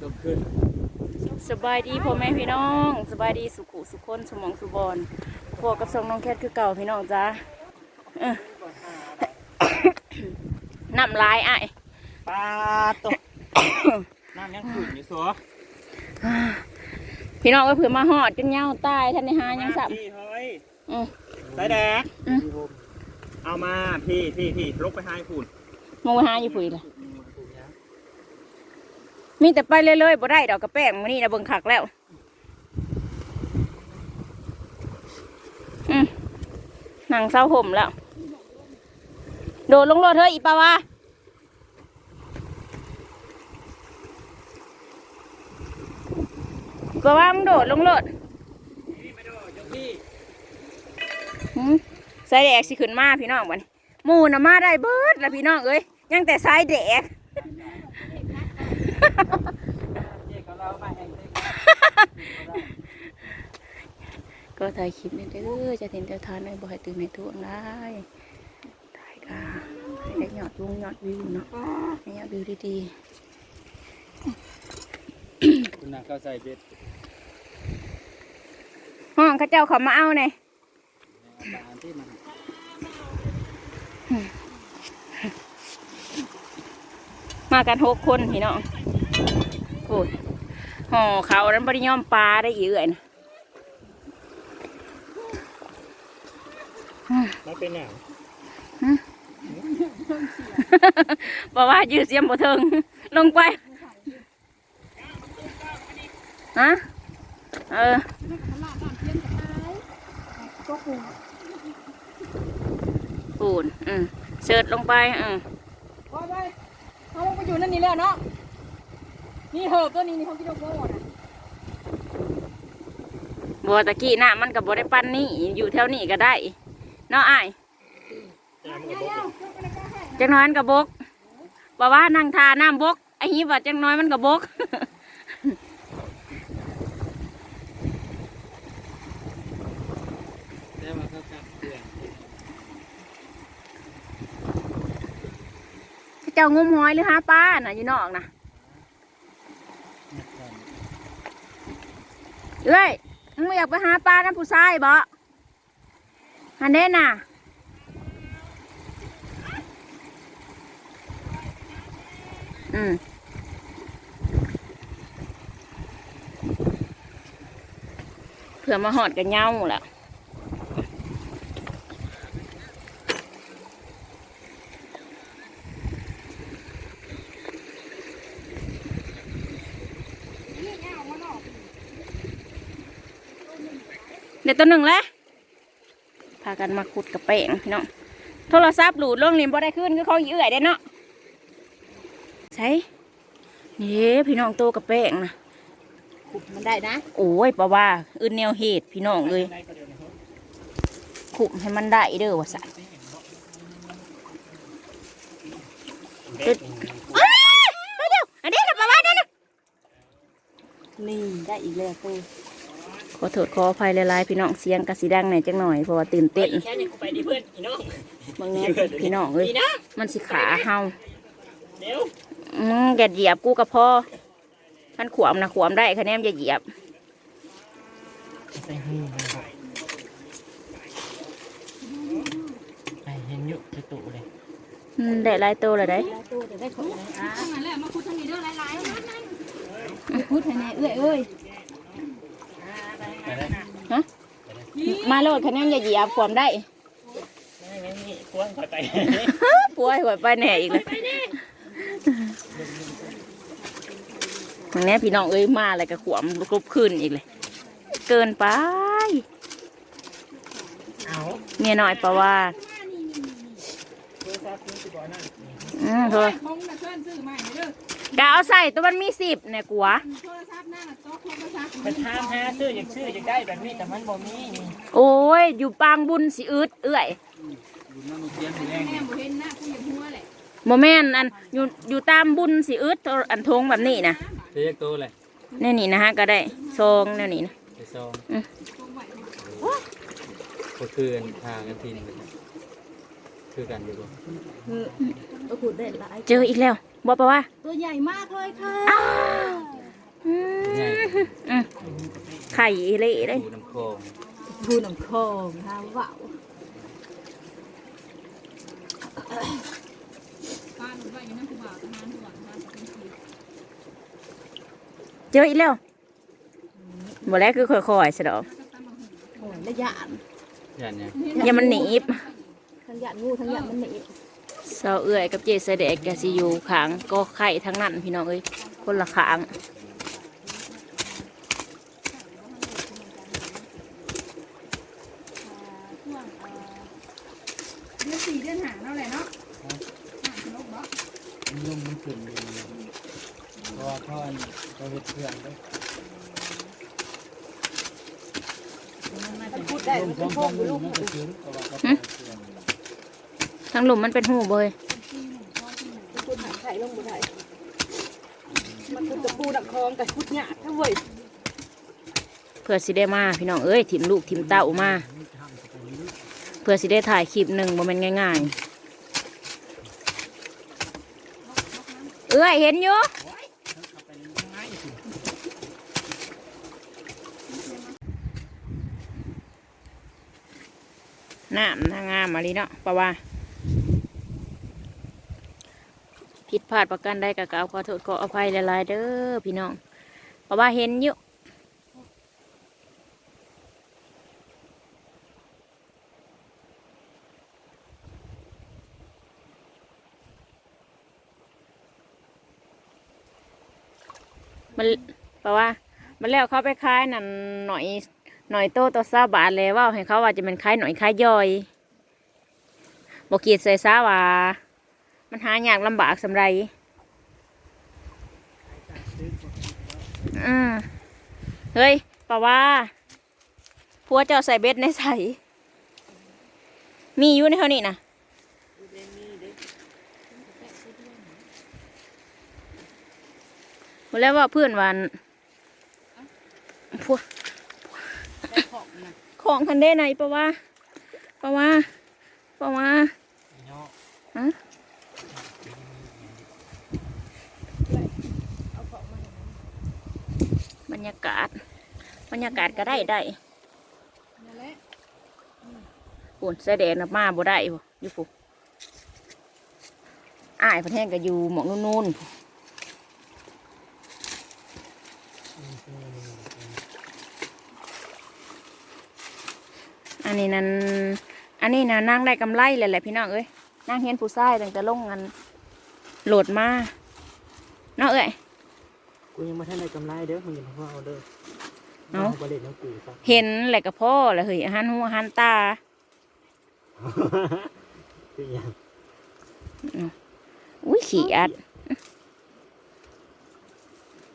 จบขึ้นสบายดีพ่อแม่พี่น้องสบายดีสุขุสุขคนสมองสุบอนพวกกับสองน้องแคทคือเก่าพี่น้องจ้าเอ้อน้ำลายอ้ายปลาตกน้ำยังขุ่นอยู่สัวพี่น้องก็เผื่อมาหอดจนเหงาตายท่านในหายังสับพี่เฮ้ยอืมสายแดกอืมเอามาพี่พี่พี่ลกไปให้ขุ่นมองไปหาอยู่ปุ๋ยละ มีแต่ไปเรื่อยๆบ่ได้ดอกกระแป้งมื้อนี้นะเบิ่งคักแล้วอืมนั่งเศร้าห่มแล้ว โดดลงรถเฮ้ยอีปาวาปาวามึงโดดลงรถสายแดกสิขึ้นมาพี่น้องวันหมูน่ะมาได้เบิดแล้วพี่น้องเอ้ยยังแต่สายแดก ก็เรามาแห่งเด็กก็ถ่ายคลิปนี่เด้อจะเห็นเจ้าทานในบ่ให้ตื่นในทุกข์ได้ถ่ายค่ะให้ได้ยอดวงยอดวิวเนาะให้ยอดวิวดีคุณนางเข้าใจเบ็ดๆห้องเข้าเจ้าเขามาเอาไงปลาที่มันมากันหกคนพี่น้อง โอ้ยห่อเขานั้นบริยอมปลาได้อีกเอื่อยนะมันเป็นอย่างบอกว่ายืดเสียมบ่เทิงลงไปฮะเออปูนอืมเสิร์ชลงไปอืมพอไปเขาลงไปอยู่นั่นนี่แล้วเนาะ นี่เหิบตัวนี้นี่เขากินโก้นะบัวตะกี้น่ะมันกับบัได้ปั้นนี่อยู่แถวนี้ก็ได้เนาะอ้ายแต่มันก็บอกจังน้อยมันกับบกบอกว่านั่งทาน้ำบกไอ้ฮีว่าจังน้อยมันกับบกแต่มันก็กัดเกลือนเจ้างมหอยหรือหาปลาน่ะอยู่นอกน่ะ เอ้ยมึงอยากไปหาปลาน้ำผู้ชายบ่ฮันเด้น่ะอืมเผื่อมาหอดกันเง่าแล้ว เดี๋ยวตัวหนึ่งแล้วพากันมาขุดกับแป้งพี่น้องโทรศัพท์หลุดลงนี่บ่ได้ขึ้นคือเขาอีเอื่อยได้เนาะใช่นี่เด้พี่น้องโตกับแป้งนะขุดมันได้นะโอ้ยปะว่าอื่นแนวเหตุพี่น้องเลยได้ก็เดี๋ยวนะครับขุมให้มันได้เด้อว่าสันเบ็ดเอ้ยเดี๋ยวอันนี้นะปะว่านั่นน่ะนี่ได้อีกแล้วตัว ขอโทษขออภัยหลายๆพี่น้องเสียงกระสีดังหน่อยจังหน่อยเพราะว่าตื่นเต้นแค่นี้กูไปดิเพื่อนอีน้องบางแน่พี่น้องเอ้ยอีนะมันสิขาเฮาเดี๋ยวอืมอย่าเหยียบกูกับพ่อมันขวามนะขวามได้คะแนนอย่าเหยียบใส่หูนะครับไปเห็นอยู่จะตุเลยอืมได้หลายโตเลยได้ตัวจะได้ของเลยอะนั่นแหละมาขุดทางนี้เด้อหลายๆขุดให้แน่เอ้ยเอ้ย ไปเลยมาโลดคะแนนอย่าเหยียบขวามได้ไม่ไม่มีกวนคอยไปป่วยหัวไปแหน่อีกเลยบางแน่พี่น้องเอ้ยมาอะไรก็ขวามกรุบขึ้นอีกเลย เกินไปเอาเมียน้อยปะว่าโทรศัพท์คุณสิบอนั่นอืมโทรของน่ะเชิญซื้อใหม่เด้อ กะเอาใส่ตัวมันมีสิบเนี่ยกัวโทรศัพท์หน้าโต๊ะโทรศัพท์ไปถามหาซื้ออยากซื้ออยากได้แบบนี้แต่มันบ่มีนี่โอ้ย อยู่ปางบุญสิอึดเอื้อยบุญมันมีเทียนสีแดงแม่บ่เห็นหน้ากูอย่าหัวแหละโมแมนอันอยู่อยู่ตามบุญสิอึดตัวอันทงแบบนี้นะเรียกตัวเลยแนี่นี่นะฮะก็ได้ซองแนี่นี่นะไปซองอืมก็คือทางกันทีนึงคือกันอยู่บ่ก็ขุดได้หลายเจออีกแล้ว บอกปะว่าตัวใหญ่มากเลยค่ะอ้าวอืใหญ่มอืมไข่อีเละเลยดูน้ำโคงดูน้ำคองฮะว้าวป้าหนูว่าอย่างนั้นคือบ่าวประมาณหัวประมาณสองปีเจออีกแล้วบ่แล้วคือค่อยๆสะดอกโอ้ยและหยาดยันเนี่ยอย่ามันหนีบทั้งหยาดงูทั้งหยาดมันหนีบ เสาเอื่อยกับเจเสเดกกะสิอยู่ขางก็ไข่ทั้งนั้นพี่น้องเอ้ยคนละขางช่วงเดือนสี่เดือนหาเท่าไหร่เนาะหากิโลบ่ยุ่งมันขึ้นอยู่เพราะว่าพ่อนเขาเฮ็ดเพื่อนด้วยมันพูดได้มันเป็นพวกลูกมันจะชื้นเพราะว่าเขาเป็นเพื่อน ทั้งหลุมมันเป็นหูเบยพูดหางไข่ลงบ่ได้มันคือตะปูดักคองแต่พูดหยาดถ้าเว้ยเพื่อสิได้มาพี่น้องเอ้ยถิ่มลูกถิ่มเต้ามาเพื่อสิได้ถ่ายคลิปหนึ่งบ่แมันง่ายๆ เอ้ยเห็นอยู่น้ำนางงามมาลีเนาะปะว่า ผิดพลาดประกันใดกับกล่าวขอโทษขออภัยหลายๆเด้อพี่น้องเพราะว่าเห็นอยู่มันเพราะว่ามันแล้วเขาไปขายนั่นหน่อยหน่อยโตตัวซาบาทเลยว่าให้เขาว่าจะเป็นขายหน่อยขายย่อยบอกกีดใส่ซาว่า มันหายากลำบากสำไรอืมเฮ้ยป่าว่าพัวเจ้าใส่เบ็ดในใส่ มีอยู่ในเท่านี้นะหมดแล้วว่าเพื่อนวันพัวได้ของนะของคันเด้ไหนป่าว่าป่าว่าป่าว่า เนาะ ฮะบรรยากาศ บ รรยากาศก็ได้ได้นั่นแหละปุ่นเสด็จนับมาบ่ได้บ่อยู่ปุ๊อ้ายเพันแห้งก็อยู่หมองนู่นๆพู้อันนี้นั่นอันนี้นะนั่งได้กำไรเลยแหละพี่น้องเอ้ยนั่งเห็นผู้ชายตั้งแต่ลงเงินโหลดมาเนาะเอ้ยกูยังไม่ทันได้กำไรเด้อมึงอย่ามาว่าเอาเด้อ เอ้าประเด็นน้ำกูซะเห็นแหละกับพ่อแหละเฮ้ยอาหันหัวอาหันตาคืออย่างอุ้ยขี้อัด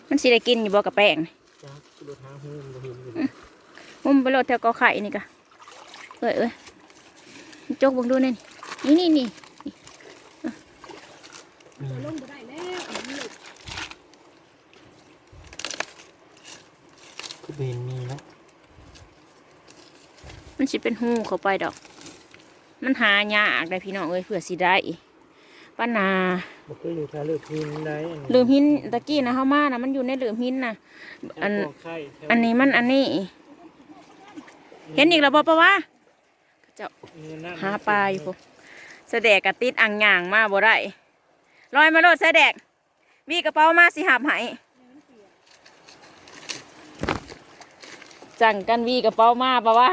มันสิได้กินอยู่บ่กับแป้งจ้ากูรถทางหูมันบ่เห็นอยู่มุมไปโหลดแถวกอไข่นี่กะเอ้ยเอ้ยจกเบังดูนี่นี่นี่นี่ลงบ่ได้แล้ว คือเบนมีเนาะ มัน สิเป็นหูเข้าไปดอก มันหายากได้พี่น้องเอ้ยเผื่อสิได้ป้านาบ่เคยอยู่แถวเลือกหินได้ลืมหินตะกี้นะเข้ามานะมันอยู่ในลืมหินนะอันแถวบ่อไข่แถวอันนี้มันอันนี้ เห็นอีกแล้วบ่ปะวะเจ้าน้ำหาปลาอยู่พวกแสดกกะติดอ่างย่างมาบ่ได้ลอยมาโลดแสดกมีกระเป๋ามาสิหับให้จังกันวีกระเป๋ามาปะวะ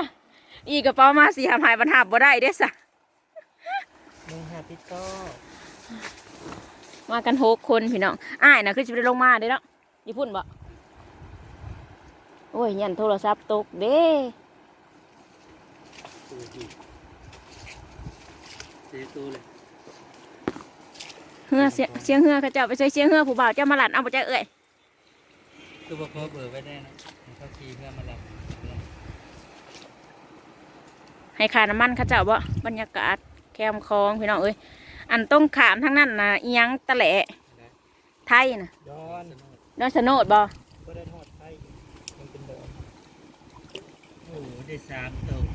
อีกระเป๋ามาสิหับให้บรรหับบ่ได้เด้สะมึงหาพี่ต้อมากันหกคนพี่น้องอ้ายนะคือจะไปลงมาเด้เนาะญี่ปุ่นบ่โอ้ยยันโทรศัพท์ตกเด้กูอีกเสียตัวเลยเฮือเสียเสียงเฮือเขาเจ้าไปใส่เสียงเฮือผู้บ่าวเจ้ามาหลัดเอาบ่ใจเอ่ยคือบ่เพิ่มเบอร์ไว้ได้นะเขาขี่เพื่อมารับ ให้ค่าน้ำมันเขาเจ้าบ่บรรยากาศแคมคลองพี่น้องเอ้ยอันต้องขามทั้งนั้นนะอิหยังตะแหละไทยนะย้อนดอยสะโนดบ่ก็ได้ทอดไข่มันเป็นดอกโอ้โหได้สามตัว